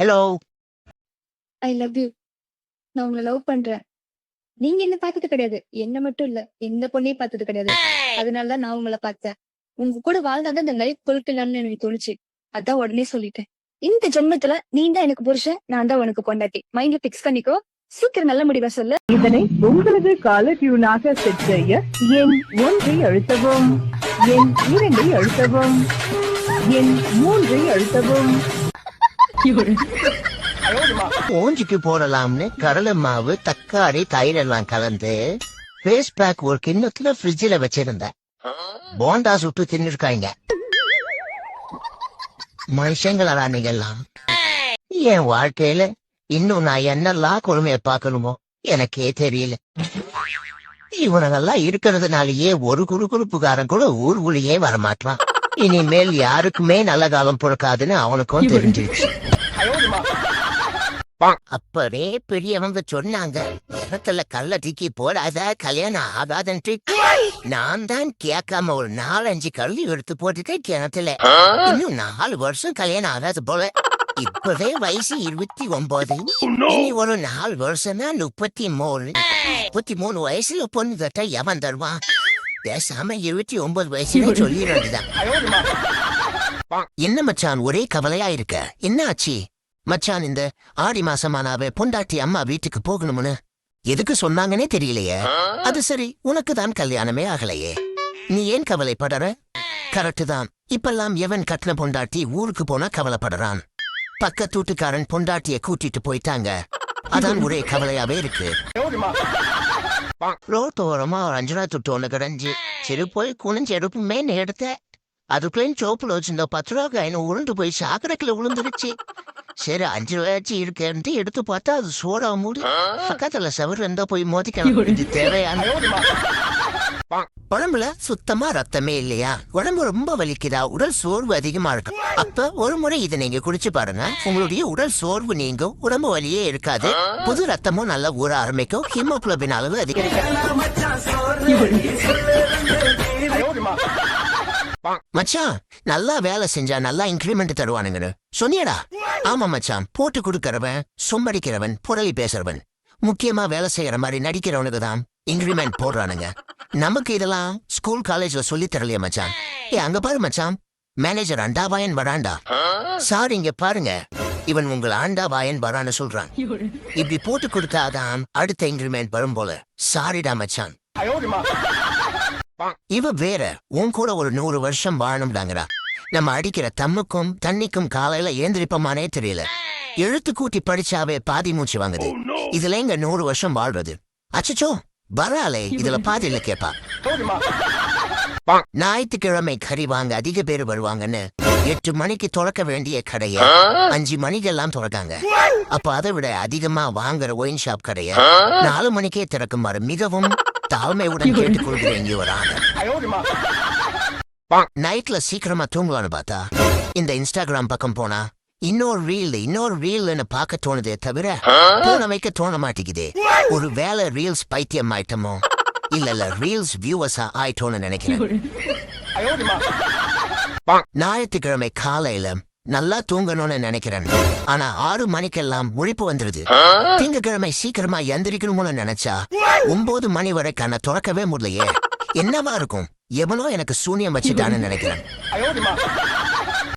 Hello I love you நான் உங்களை love பண்றேன். நீங்க என்ன பார்த்தது கிடையாது. என்ன மட்டும் இல்ல. எந்த பொண்ணையும் பார்த்தது கிடையாது. அதனாலதான் நான் உங்களை பார்த்தேன். உங்க கூட வாழ்ந்தாதான் இந்த லைஃப் பொருட்களான்னு எனக்கு தோணுச்சு. அதான் உடனே சொல்லிட்டேன். இந்த ஜென்மத்துல நீ தான் எனக்கு புருஷன் நான் தான் உனக்கு பொண்டாட்டி. மைண்ட்ல பிக்ஸ் பண்ணிக்கோ. சீக்கிரம் நல்ல முடிவா சொல்லு. இதனை உங்களது கால டியூனாக செட் செய்ய எண் ஒன்றை அழுத்தவும் எண் இரண்டை அழுத்தவும் எண் மூன்றை அழுத்தவும். ஓஞ்சிக்கு போடலாம்னு கடலை மாவு தக்காளி தயிர் எல்லாம் கலந்து ஃபேஸ் பேக் ஒரு கிண்ணத்துல ஃப்ரிட்ஜில் வச்சிருந்தேன். போண்டா சுட்டு தின்னுருக்காங்க. மனுஷங்களா நீங்கெல்லாம். என் வாழ்க்கையில இன்னும் நான் என்னெல்லாம் கொடுமைய பார்க்கணுமோ எனக்கே தெரியல. இவனங்கெல்லாம் இருக்கிறதுனாலயே ஒரு குறுகுறுப்புக்காரன் கூட ஊருக்குள்ளேயே வரமாட்டான். இனிமேல் யாருக்குமே நல்ல காலம் பிறக்காதுன்னு அவனுக்கும் தெரிஞ்சிருச்சு. அப்பவே பெரியவங்க சொன்னாங்க இடத்துல கள்ள தூக்கி போடாத கல்யாணம் ஆகாதுன்ட்டு. நான் தான் கேட்காம ஒரு நாலஞ்சு கல்லு எடுத்து போட்டுட்டேன் கிணத்துல. இன்னும் நாலு வருஷம் கல்யாணம் ஆகாது போல. இப்பவே வயசு இருபத்தி ஒன்பது இனி ஒரு நாலு வருஷம்னா முப்பத்தி மூணு. முப்பத்தி மூணு வயசுல பொண்ணு கட்ட எவன் தருவான்? பேசாம இருபத்தி ஒன்பது வயசுல சொல்லிடுறதுதான். என்ன மச்சான் ஒரே கவலையா இருக்க? என்ன ஆச்சு? மச்சான் இந்த ஆடி மாசமானாவே பொண்டாட்டி அம்மா வீட்டுக்கு போகணும்னு எதுக்கு சொன்னாங்கன்னே தெரியலையே. அது சரி உனக்கு தான் கல்யாணமே ஆகலையே. நீ ஏன் கவலைப்படற? கரெக்ட் தான். இப்பெல்லாம் எவன் கட்டின பொண்டாட்டி ஊருக்கு போனா கவலைப்படுறான்? பக்கத்து வீட்டுக்காரன் பொண்டாட்டிய கூட்டிட்டு போயிட்டாங்க. அதான் ஒரே கவலையாவே இருக்கு. ரோட்டோரமா ஒரு அஞ்சு ரூபா துட்டு ஒண்ணு கிடஞ்சி சரி போய் குனிஞ்சு எடுப்புமே எடுத்த அதுக்குள்ளேயும் சோப்புல வச்சிருந்த பத்து ரூபா காயின் உருண்டு போய் சாக்கடைக்குள்ள விழுந்துருச்சு சரி அஞ்சு ரூபாயாச்சு இருக்கேன்ட்டு எடுத்து பார்த்தா அது சோடா மூடி பக்கத்துல செவரு இருந்தா போய் மோதிக்கலாம். இது தேவையான உடம்புல சுத்தமா ரத்தமே இல்லையா? உடம்பு ரொம்ப வலிக்குதா? உடல் சோர்வு அதிகமா இருக்கு. அப்ப ஒரு முறை இதை நீங்க குடிச்சு பாருங்க. உங்களுடைய உடல் சோர்வு நீங்கும். உடம்பு வலியே இருக்காது. புது ரத்தமும் நல்லா ஊற ஆரம்பிக்கும். ஹீமோகுளோபின் அளவு அதிகரிக்கும். மச்சான் நல்லா வேலை செஞ்சா நல்லா இன்க்ரிமெண்ட் தருவானுங்கன்னு. சொன்னியடா? ஆமா மச்சான். போட்டு கொடுக்கறவன் சொம்படிக்கிறவன் புரளி பேசுறவன். முக்கியமா வேலை செய்யற மாதிரி நடிக்கிறவனுக்கு தான் இன்க்ரிமெண்ட் போடுறானுங்க. நமக்கு இதெல்லாம் ஸ்கூல் காலேஜ்ல சொல்லி தரலையே மச்சான். ஏ அங்க பாரு மச்சான். மேனேஜர் அண்டாவாயன் வராண்டா? சார் இங்க பாருங்க. இவன் உங்கள் ஆண்டாவாயன் வரான்னு சொல்றான். இப்படி போட்டு கொடுத்தாதான் அடுத்த இன்கிரிமெண்ட் வரும் போல. சாரிடா மச்சான். இவ வேற உன் கூட ஒரு நூறு வருஷம் வாழணும்டாங்கடா நம்ம அடிக்கிற தம்முக்கும் தண்ணிக்கும் காலையில ஏந்திரிப்போமானே தெரியல. எழுத்து கூட்டி படிச்சாவே பாதி மூச்சு வாங்குது. இதுல எங்க நூறு வருஷம் வாழ்றது? அச்சச்சோ. வராலே இதுல பாதியில கேப்பா? ஞாயிற்றுக்கிழமை கறி வாங்க அதிக பேர் வருவாங்கன்னு எட்டு மணிக்கு திறக்க வேண்டிய கடைய அஞ்சு மணிக்கெல்லாம் திறக்காங்க. அப்ப அதை விட அதிகமா வாங்குற ஒயின் ஷாப் கடைய நாலு மணிக்கே திறக்குமாறு மிகவும் தாழ்மையுடன் கேட்டுக்கொள்கிறேன் யுவரான நைட்ல சீக்கிரமா தூங்கலான்னு பார்த்தா இந்த இன்ஸ்டாகிராம் பக்கம் போனா இன்னொரு ரீல் இன்னொரு ரீல்னு பார்க்க தோணுதே தவிர போன வைக்க தோண மாட்டேங்குதே. ஒரு வேலை ரீல்ஸ் பைத்தியம் ஆயிட்டமோ? இல்ல இல்ல ரீல்ஸ் வியூவர்ஸா ஆயிட்டோன்னு நினைக்கிறேன். ஞாயிற்றுக்கிழமை காலையில நல்லா தூங்கணும்னு நினைக்கிறேன். ஆனா ஆறு மணிக்கெல்லாம் முழிப்பு வந்துருது. திங்கக்கிழமை சீக்கிரமா எந்திரிக்கணும்னு நினைச்சா ஒன்பது மணி வரை கண்ணை திறக்கவே முடியலையே. என்னவா இருக்கும்? எவனோ எனக்கு சூனியம் வச்சுட்டான்னு நினைக்கிறேன்.